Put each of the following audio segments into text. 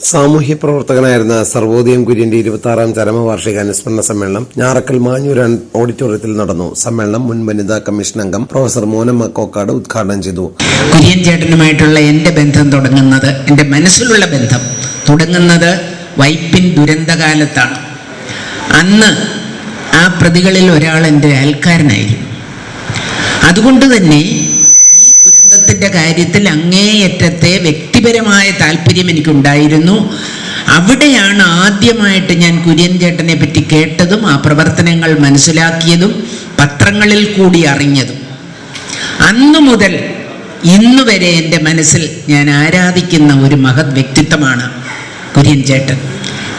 സാമൂഹ്യ പ്രവർത്തകനായിരുന്ന സർവോദയം കുര്യന്റെ ഇരുപത്തി ആറാം ചരമവാർഷിക അനുസ്മരണ സമ്മേളനം ഞാറക്കൽ മാഞ്ഞൂരൻ ഓഡിറ്റോറിയത്തിൽ നടന്നു. സമ്മേളനം മുൻ വനിതാ കമ്മീഷൻ അംഗം പ്രൊഫസർ മോനമ്മ കോക്കാട് ഉദ്ഘാടനം ചെയ്തു. കുര്യൻ ചേട്ടനുമായിട്ടുള്ള എന്റെ ബന്ധം തുടങ്ങുന്നത് എന്റെ മനസ്സിലുള്ള ബന്ധം തുടങ്ങുന്നത് വൈപ്പിൻ ദുരന്തകാലത്താണ്. അന്ന് ആ പ്രതികളിൽ ഒരാൾ എന്റെ അയൽക്കാരനായിരുന്നു. അതുകൊണ്ട് തന്നെ ഈ ദുരന്തത്തിന്റെ കാര്യത്തിൽ അങ്ങേയറ്റത്തെ വ്യക്തിപരമായ താല്പര്യം എനിക്കുണ്ടായിരുന്നു. അവിടെയാണ് ആദ്യമായിട്ട് ഞാൻ കുര്യൻ ചേട്ടനെ പറ്റി കേട്ടതും ആ പ്രവർത്തനങ്ങൾ മനസ്സിലാക്കിയതും പത്രങ്ങളിൽ കൂടി അറിഞ്ഞതും. അന്നു മുതൽ ഇന്നു വരെ എന്റെ മനസ്സിൽ ഞാൻ ആരാധിക്കുന്ന ഒരു മഹത് വ്യക്തിത്വമാണ് കുര്യൻ ചേട്ടൻ.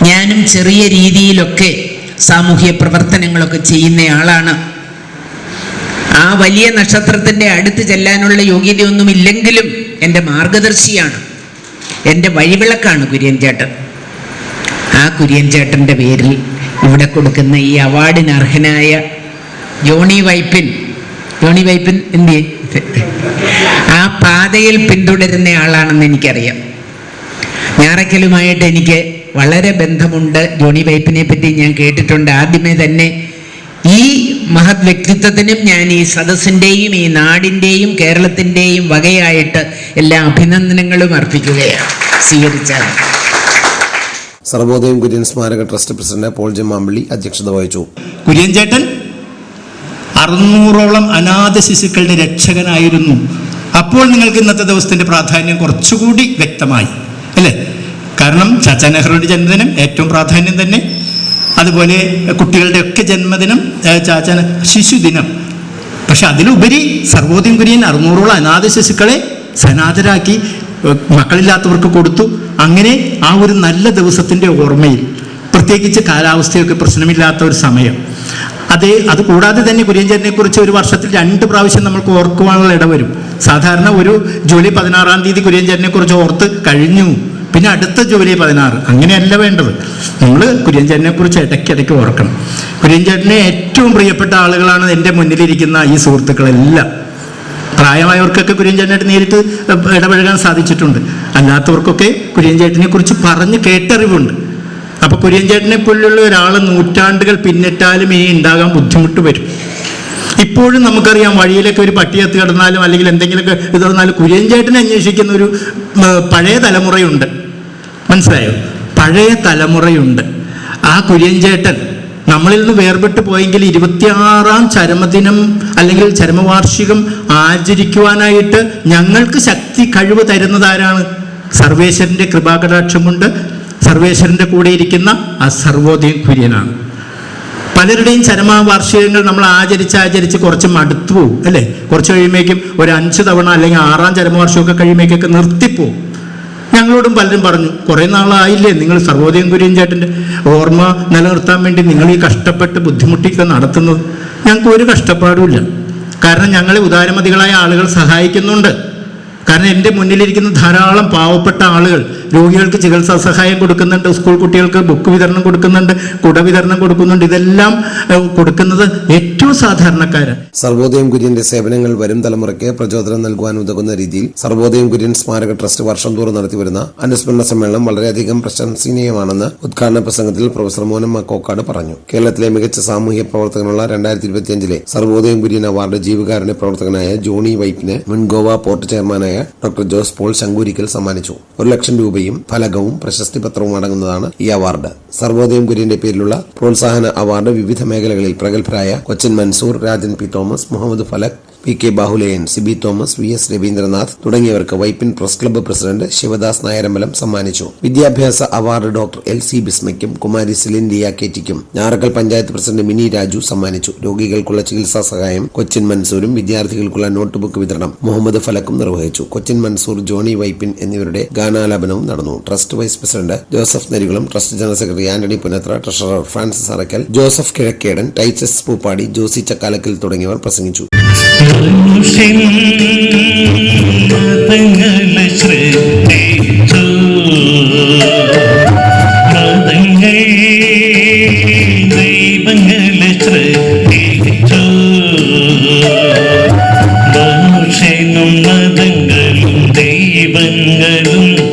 ഞാനും ചെറിയ രീതിയിലൊക്കെ സാമൂഹ്യ പ്രവർത്തനങ്ങളൊക്കെ ചെയ്യുന്ന ആളാണ്. ആ വലിയ നക്ഷത്രത്തിന്റെ അടുത്ത് ചെല്ലാനുള്ള യോഗ്യതയൊന്നും ഇല്ലെങ്കിലും എന്റെ മാർഗദർശിയാണ്. എന്റെ വഴിവിളക്കാണ് കുര്യൻ ചേട്ടൻ ആ കുര്യൻ ചേട്ടന്റെ പേരിൽ ഇവിടെ കൊടുക്കുന്ന ഈ അവാർഡിന് അർഹനായ ജോണി വൈപ്പിൻ. ജോണി വൈപ്പിൻ എന്ത്? ആ പാതയിൽ പിന്തുടരുന്ന ആളാണെന്ന് എനിക്കറിയാം. ഞാറയ്ക്കലുമായിട്ട് എനിക്ക് വളരെ ബന്ധമുണ്ട്. ജോണി വൈപ്പിനെ പറ്റി ഞാൻ കേട്ടിട്ടുണ്ട്. ആദ്യമേ തന്നെ ഈ മഹത് വ്യക്തിത്വത്തിനും ഞാൻ ഈ സദസ്സിന്റെയും ഈ നാടിന്റെയും കേരളത്തിന്റെയും വകയായിട്ട് എല്ലാ അഭിനന്ദനങ്ങളും അർപ്പിക്കുകയാണ്. സ്വീകരിച്ചാൽ. സർവോദയം കുര്യൻ സ്മാരക trust president Paul J Mampally അധ്യക്ഷത വഹിച്ചു. കുര്യൻ ചേട്ടൻ അറുന്നൂറോളം അനാഥ ശിശുക്കളുടെ രക്ഷകനായിരുന്നു. അപ്പോൾ നിങ്ങൾക്ക് ഇന്നത്തെ ദിവസത്തിന്റെ പ്രാധാന്യം കുറച്ചുകൂടി വ്യക്തമായി. അല്ലേ? കാരണം ചാച്ചാ നെഹ്റുവിന്റെ ജന്മദിനം ഏറ്റവും പ്രാധാന്യം തന്നെ അതുപോലെ കുട്ടികളുടെ ഒക്കെ ജന്മദിനം ചാച്ച ശിശുദിനം. പക്ഷെ അതിലുപരി സർവോദയം കുര്യൻ അറുന്നൂറോളം അനാഥ ശിശുക്കളെ സനാഥരാക്കി മക്കളില്ലാത്തവർക്ക് കൊടുത്തു. അങ്ങനെ ആ ഒരു നല്ല ദിവസത്തിന്റെ ഓർമ്മയിൽ പ്രത്യേകിച്ച് കാലാവസ്ഥയൊക്കെ പ്രശ്നമില്ലാത്ത ഒരു സമയം. അതേ അത് കൂടാതെ തന്നെ കുര്യൻചേട്ടനെ കുറിച്ച് ഒരു വർഷത്തിൽ രണ്ട് പ്രാവശ്യം നമ്മൾക്ക് ഓർക്കുവാനുള്ള ഇടവരും. സാധാരണ ഒരു ജൂലൈ പതിനാറാം തീയതി കുര്യൻചേട്ടനെ കുറിച്ച് ഓർത്ത് കഴിഞ്ഞു. പിന്നെ അടുത്ത ജൂലൈ പതിനാറ്. അങ്ങനെയല്ല വേണ്ടത്. നമ്മൾ കുര്യൻചേട്ടനെ കുറിച്ച് ഇടയ്ക്കിടയ്ക്ക് ഓർക്കണം. കുര്യൻചേട്ടനെ ഏറ്റവും പ്രിയപ്പെട്ട ആളുകളാണ് എന്റെ മുന്നിലിരിക്കുന്ന ഈ സുഹൃത്തുക്കളെല്ലാം. പ്രായമായവർക്കൊക്കെ കുര്യൻചേട്ടനായിട്ട് നേരിട്ട് ഇടപഴകാൻ സാധിച്ചിട്ടുണ്ട്. അല്ലാത്തവർക്കൊക്കെ കുര്യൻചേട്ടനെ കുറിച്ച് പറഞ്ഞ് കേട്ടറിവുണ്ട്. അപ്പോൾ കുര്യൻചേട്ടനെ പോലുള്ള ഒരാൾ നൂറ്റാണ്ടുകൾ പിന്നിട്ടാലും ഇനി ഉണ്ടാകാൻ ബുദ്ധിമുട്ട് വരും. ഇപ്പോഴും നമുക്കറിയാം വഴിയിലൊക്കെ ഒരു പട്ടിയത്ത് കിടന്നാലും അല്ലെങ്കിൽ എന്തെങ്കിലുമൊക്കെ ഇത് വന്നാലും കുര്യൻചേട്ടനെ അന്വേഷിക്കുന്ന ഒരു പഴയ തലമുറയുണ്ട്. മനസ്സിലായോ? പഴയ തലമുറയുണ്ട്. ആ കുര്യൻചേട്ടൻ നമ്മളിൽ നിന്ന് വേർപെട്ട് പോയെങ്കിൽ ഇരുപത്തിയാറാം ചരമദിനം അല്ലെങ്കിൽ ചരമവാർഷികം ആചരിക്കുവാനായിട്ട് ഞങ്ങൾക്ക് ശക്തി കഴിവ് തരുന്നത് ആരാണ്? സർവേശ്വരന്റെ കൃപാകടാക്ഷം കൊണ്ട് സർവേശ്വരന്റെ കൂടെ ഇരിക്കുന്ന ആ സർവോദയ കുര്യനാണ്. പലരുടെയും ചരമവാർഷികങ്ങൾ നമ്മൾ ആചരിച്ച് ആചരിച്ച് കുറച്ച് മടുത്തു പോകും അല്ലേ? കുറച്ച് കഴിയുമ്പോഴേക്കും ഒരു അഞ്ച് തവണ അല്ലെങ്കിൽ ആറാം ചരമവാർഷികമൊക്കെ കഴിയുമ്പോഴേക്കൊക്കെ നിർത്തിപ്പോവും. ഞങ്ങളോടും പലരും പറഞ്ഞു കുറേ നാളായില്ലേ നിങ്ങൾ സർവോദയം കുര്യൻ ചേട്ടന്റെ ഓർമ്മ നിലനിർത്താൻ വേണ്ടി നിങ്ങൾ ഈ കഷ്ടപ്പെട്ട് ബുദ്ധിമുട്ടിയൊക്കെ നടത്തുന്നത്? ഞങ്ങൾക്ക് ഒരു കഷ്ടപ്പാടുമില്ല കാരണം ഞങ്ങളെ ഉദാരമതികളായ ആളുകൾ സഹായിക്കുന്നുണ്ട്. കാരണം എന്റെ മുന്നിലിരിക്കുന്ന ധാരാളം പാവപ്പെട്ട ആളുകൾ രോഗികൾക്ക് ചികിത്സാ സഹായം കൊടുക്കുന്നുണ്ട് സ്കൂൾ കുട്ടികൾക്ക് ബുക്ക് വിതരണം കൊടുക്കുന്നുണ്ട് കുട വിതരണം കൊടുക്കുന്നുണ്ട്. ഇതെല്ലാം കൊടുക്കുന്നത് ഏറ്റവും സാധാരണക്കാരാണ്. സർവോദയം കുര്യന്റെ സേവനങ്ങൾ വരും തലമുറയ്ക്ക് പ്രചോദനം നൽകുവാൻ ഉതകുന്ന രീതിയിൽ സർവോദയം കുര്യൻ സ്മാരക ട്രസ്റ്റ് വർഷം തോറും നടത്തിവരുന്ന അനുസ്മരണ സമ്മേളനം വളരെയധികം പ്രശംസനീയമാണെന്ന് ഉദ്ഘാടന പ്രസംഗത്തിൽ പ്രൊഫസർ മോനമ്മ കോക്കാട് പറഞ്ഞു. കേരളത്തിലെ മികച്ച സാമൂഹ്യ പ്രവർത്തകനുള്ള രണ്ടായിരത്തി ഇരുപത്തിയഞ്ചിലെ സർവോദയം കുര്യൻ അവാർഡ് ജീവകാരുണ്യ പ്രവർത്തകനായ ജോണി വൈപ്പിന് മുൻ ഗോവ പോർട്ട് ചെയർമാനായ ഡോക്ടർ ജോസ് പോൾ ശങ്കൂരിക്കൽ സമ്മാനിച്ചു. ഒരു ലക്ഷം രൂപയും ഫലകവും പ്രശസ്തി പത്രവും അടങ്ങുന്നതാണ് ഈ അവാർഡ്. സർവോദയം കുര്യന്റെ പേരിലുള്ള പ്രോത്സാഹന അവാർഡ് വിവിധ മേഖലകളിൽ പ്രഗത്ഭരായ Cochin Mansoor Rajan P Thomas Muhammad Falak P K Bahuleyan Sibi Thomas V S Ravindranath തുടങ്ങിയവർക്ക് Vypin press club president Sivadas Nayarambalam സമ്മാനിച്ചു. വിദ്യാഭ്യാസ അവാർഡ് ഡോക്ടർ എൽ സി ബിസ്മയ്ക്കും കുമാരി സിലിൻ ലിയാക്കേറ്റിക്കും ഞാറക്കൽ പഞ്ചായത്ത് പ്രസിഡന്റ് മിനി രാജു സമ്മാനിച്ചു. രോഗികൾക്കുള്ള ചികിത്സാ സഹായം കൊച്ചിൻ മൻസൂരും വിദ്യാർത്ഥികൾക്കുള്ള നോട്ട്ബുക്ക് വിതരണം മുഹമ്മദ് ഫലക്കും നിർവഹിച്ചു. കൊച്ചിൻ മൻസൂർ ജോണി വൈപ്പിൻ എന്നിവരുടെ ഗാനാലാപനവും നടന്നു. Trust vice president Joseph Narikulam trust general secretary Antony Punathra treasurer Francis Arackal Joseph Kizhakkedan ടൈച്ചസ് Poopadi Josy Chakkalakkal തുടങ്ങിയവർ പ്രസംഗിച്ചു. മനുഷ്യൻ മനുഷ്യനും